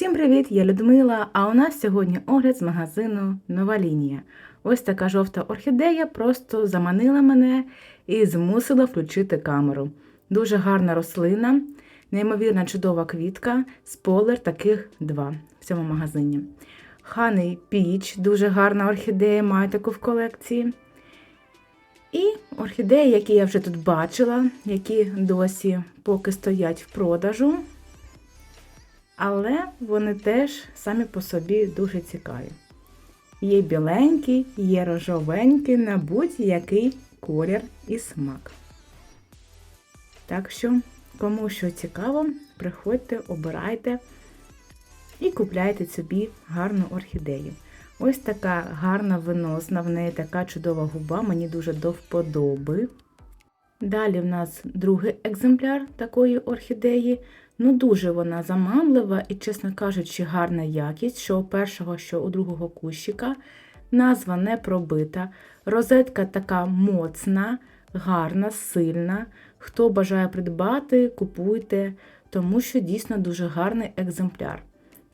Всім привіт! Я Людмила. А у нас сьогодні огляд з магазину Нова лінія. Ось така жовта орхідея просто заманила мене і змусила включити камеру. Дуже гарна рослина, неймовірна чудова квітка, сполер таких два в цьому магазині. Ханий Піч, дуже гарна орхідея, маю таку в колекції. І орхідеї, які я вже тут бачила, які досі поки стоять в продажу. Але вони теж самі по собі дуже цікаві. Є біленькі, є рожовенькі на будь-який колір і смак. Так що, кому що цікаво, приходьте, обирайте і купляйте собі гарну орхідею. Ось така гарна виносна, в неї така чудова губа, мені дуже до вподоби. Далі в нас другий екземпляр такої орхідеї. Ну, дуже вона заманлива і, чесно кажучи, гарна якість, що у першого, що у другого кущика. Назва не пробита. Розетка така моцна, гарна, сильна. Хто бажає придбати, купуйте, тому що дійсно дуже гарний екземпляр.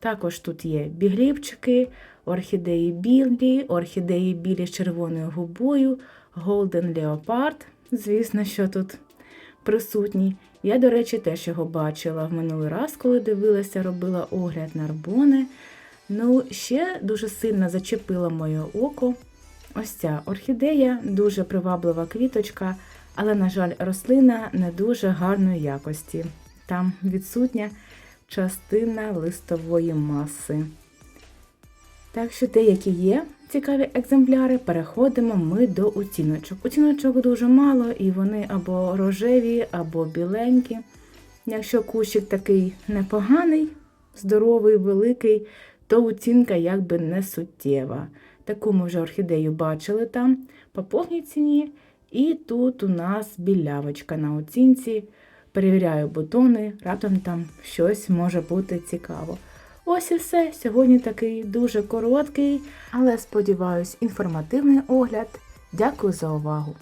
Також тут є бігліпчики, орхідеї білі, орхідеї білі з червоною губою, Golden Leopard, звісно, що тут присутній. Я, до речі, теж його бачила в минулий раз, коли дивилася, робила огляд на арбони. Ну, ще дуже сильно зачепила моє око. Ось ця орхідея, дуже приваблива квіточка, але, на жаль, рослина не дуже гарної якості. Там відсутня частина листової маси. Так що деякі є цікаві екземпляри, переходимо ми до оціночок. Оціночок дуже мало, і вони або рожеві, або біленькі. Якщо кущик такий непоганий, здоровий, великий, то оцінка якби не суттєва. Таку ми вже орхідею бачили там по повній ціні. І тут у нас білявочка на оцінці. Перевіряю бутони, раптом там щось може бути цікаво. Ось і все. Сьогодні такий дуже короткий, але сподіваюсь, інформативний огляд. Дякую за увагу!